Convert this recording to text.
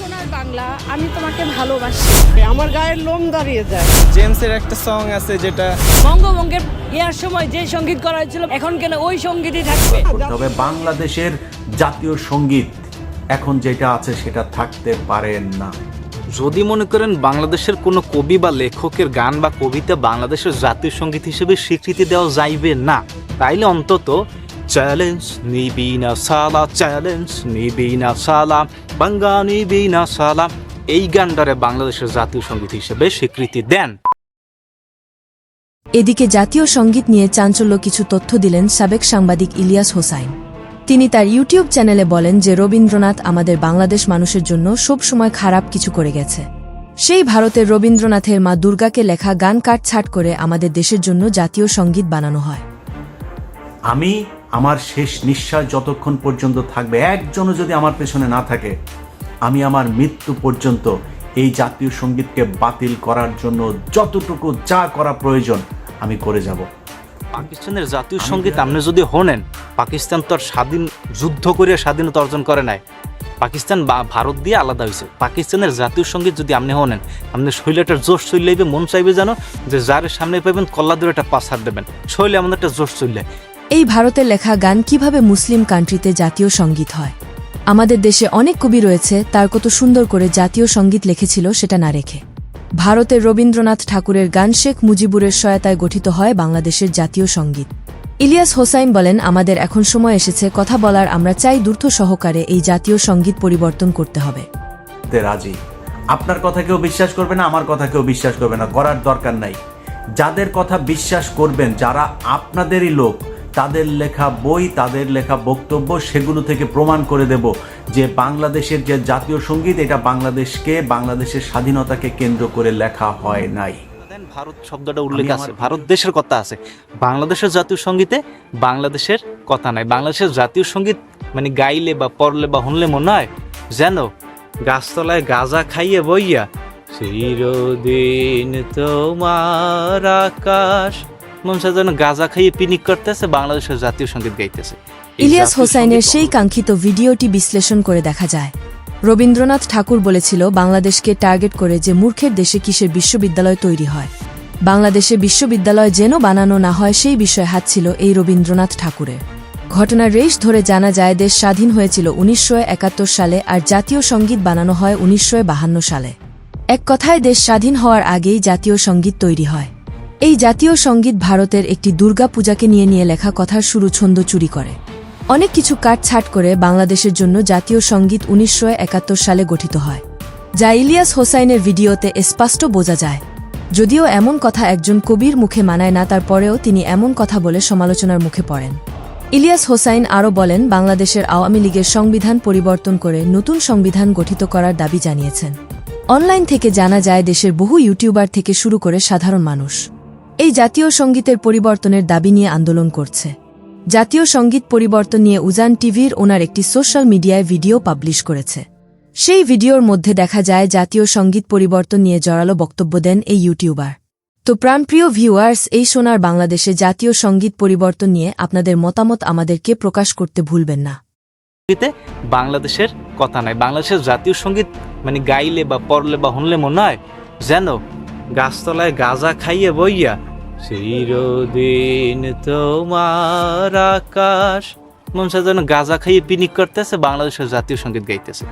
সোনার বাংলা আমি তোমাকে ভালোবাসি। আমার গায়ের লোম দাঁড়িয়ে যায়। জেমসের একটা সং আছে যেটা বঙ্গভঙ্গের ইয়ার সময় যে সংগীত করা হয়েছিল এখন কেন ওই সঙ্গীতই থাকবে? তবে বাংলাদেশের জাতীয় সংগীত এখন যেটা আছে সেটা থাকতে পারে না। যদি মনে করেন বাংলাদেশের কোনো কবি বা লেখকের গান বা কবিতা বাংলাদেশের জাতীয় সংগীত হিসেবে স্বীকৃতি দেওয়া যাইবে না তাইলে অন্তত চ্যালেঞ্জ নিবি না সালা চ্যালেঞ্জ নিবি না সালা বাঙ্গা নিবি না সালা এই গানটারে বাংলাদেশের জাতীয় সংগীত হিসেবে স্বীকৃতি দেন। এদিকে জাতীয় সংগীত নিয়ে চাঞ্চল্য কিছু তথ্য দিলেন সাবেক সাংবাদিক ইলিয়াস হোসাইন। তিনি তার ইউটিউব চ্যানেলে বলেন যে রবীন্দ্রনাথ আমাদের বাংলাদেশ মানুষের জন্য সব সময় খারাপ কিছু করে গেছে। সেই ভারতের রবীন্দ্রনাথের মা দুর্গাকে লেখা গান কাটছাট করে আমাদের দেশের জন্য জাতীয় সংগীত বানানো হয়। আমি আমার শেষ নিঃশ্বাস যতক্ষণ পর্যন্ত থাকবে একজনও যদি আমার পেছনে না থাকে আমি আমার মৃত্যু পর্যন্ত এই জাতীয় সঙ্গীতকে বাতিল করার জন্য যতটুকু যা করা প্রয়োজন আমি করে যাব। পাকিস্তানের জাতীয় সংগীত আপনি যদি হনেন পাকিস্তান তো আর স্বাধীন যুদ্ধ করে স্বাধীনতা অর্জন করে নাই। পাকিস্তান বা ভারত দিয়ে আলাদা হয়েছে পাকিস্তানের জাতীয় সংগীত যদি আপনি হনেন আপনি শৈলটার জোশ চললেইবে মন চাইবে জানো যে যার সামনে পাবেন কল্লা দূরে একটা পাস হাত দেবেন। শৈলে আমাদের একটা জোশ চললে এই ভারতের লেখা গান কীভাবে মুসলিম কান্ট্রিতে জাতীয় সংগীত হয়? আমাদের দেশে অনেক কবি রয়েছে, তার কত সুন্দর করে জাতীয় সংগীত লিখেছিল সেটা না রেখে। ভারতের রবীন্দ্রনাথ ঠাকুরের গান শেখ মুজিবুরের সহায়তায় গঠিত হয় বাংলাদেশের জাতীয় সংগীত। ইলিয়াস হোসাইন বলেন, আমাদের এখন সময় এসেছে, কথা বলার, আমরা চাই দ্রুত সহকারে এই জাতীয় সংগীত পরিবর্তন করতে হবে। রাজি। আপনার কথা কেউ বিশ্বাস করবে না, আমার কথা কেউ বিশ্বাস করবে না, করার দরকার নাই। যাদের কথা বিশ্বাস করবেন, যারা আপনাদেরই লোক তাদের লেখা বই তাদের লেখা বক্তব্য সেগুলো থেকে প্রমাণ করে দেব যে বাংলাদেশের যে জাতীয় সংগীত এটা বাংলাদেশকে বাংলাদেশের স্বাধীনতাকে কেন্দ্র করে লেখা হয় নাই। ভারত শব্দটা উল্লেখ আছে। ভারত দেশের কথা আছে। বাংলাদেশের জাতীয় সঙ্গীতে বাংলাদেশের কথা নাই। বাংলাদেশের জাতীয় সংগীত মানে গাইলে বা পড়লে বা শুনলে মনে হয় যেন গাছতলায় গাজা খাইয়ে বইয়া চিরদিন তোমার আকাশ মনসা যেন গাজা খাইয়ে পিনিক করতেছে বাংলাদেশের জাতীয় সংগীত গাইতেছে। ইলিয়াস হোসাইনের সেই কাঙ্ক্ষিত ভিডিওটি বিশ্লেষণ করে দেখা যায়। রবীন্দ্রনাথ ঠাকুর বলেছিল বাংলাদেশকে টার্গেট করে যে মূর্খের দেশে কিসের বিশ্ববিদ্যালয় তৈরি হয় বাংলাদেশে বিশ্ববিদ্যালয় যেন বানানো না হয় সেই বিষয়ে হাত ছিল এই রবীন্দ্রনাথ ঠাকুরের। ঘটনার রেশ ধরে জানা যায় দেশ স্বাধীন হয়েছিল উনিশশো একাত্তর সালে আর জাতীয় সংগীত বানানো হয় উনিশশো বাহান্ন সালে। এক কথায় দেশ স্বাধীন হওয়ার আগেই জাতীয় সংগীত তৈরি হয়। এই জাতীয় সংগীত ভারতের একটি দুর্গা পূজাকে নিয়ে নিয়ে লেখা কথার শুরু ছন্দ চুরি করে। অনেক কিছু কাটছাট করে বাংলাদেশের জন্য জাতীয় সংগীত উনিশশো একাত্তর সালে গঠিত হয়। যা ইলিয়াস হোসাইনের ভিডিওতে স্পষ্ট বোঝা যায়। যদিও এমন কথা একজন কবির মুখে মানায় না, তারপরেও তিনি এমন কথা বলে সমালোচনার মুখে পড়েন। ইলিয়াস হোসাইন আরও বলেন, বাংলাদেশের আওয়ামী লীগের সংবিধান পরিবর্তন করে নতুন সংবিধান গঠিত করার দাবি জানিয়েছেন। অনলাইন থেকে জানা যায়, দেশের বহু ইউটিউবার থেকে শুরু করে সাধারণ মানুষ। এই জাতীয় সঙ্গীতের পরিবর্তনের দাবি নিয়ে আন্দোলন করছে। জাতীয় সংগীত পরিবর্তন নিয়ে উজান টিভির ওনার একটি সোশ্যাল মিডিয়ায় ভিডিও পাবলিশ করেছে। সেই ভিডিওর মধ্যে দেখা যায়, জাতীয় সংগীত পরিবর্তন নিয়ে জড়ালো বক্তব্য দেন এই ইউটিউবার। তো প্রাণপ্রিয় ভিউয়ার্স, এই সোনার বাংলাদেশে জাতীয় সংগীত পরিবর্তন নিয়ে আপনাদের মতামত আমাদেরকে প্রকাশ করতে ভুলবেন না। বাংলাদেশের কথা নাই। বাংলাদেশের জাতীয় সংগীত মানে গাইলে বা পড়লে বা হনলে মনে হয় যেন গাছতলায় গাজা খাইয়ে বইয়া চিরদিন তোমার আকাশ। মনসা যেন গাজা খাইয়ে পিনিক করতেছে বাংলাদেশের জাতীয় সংগীত গাইতেছে।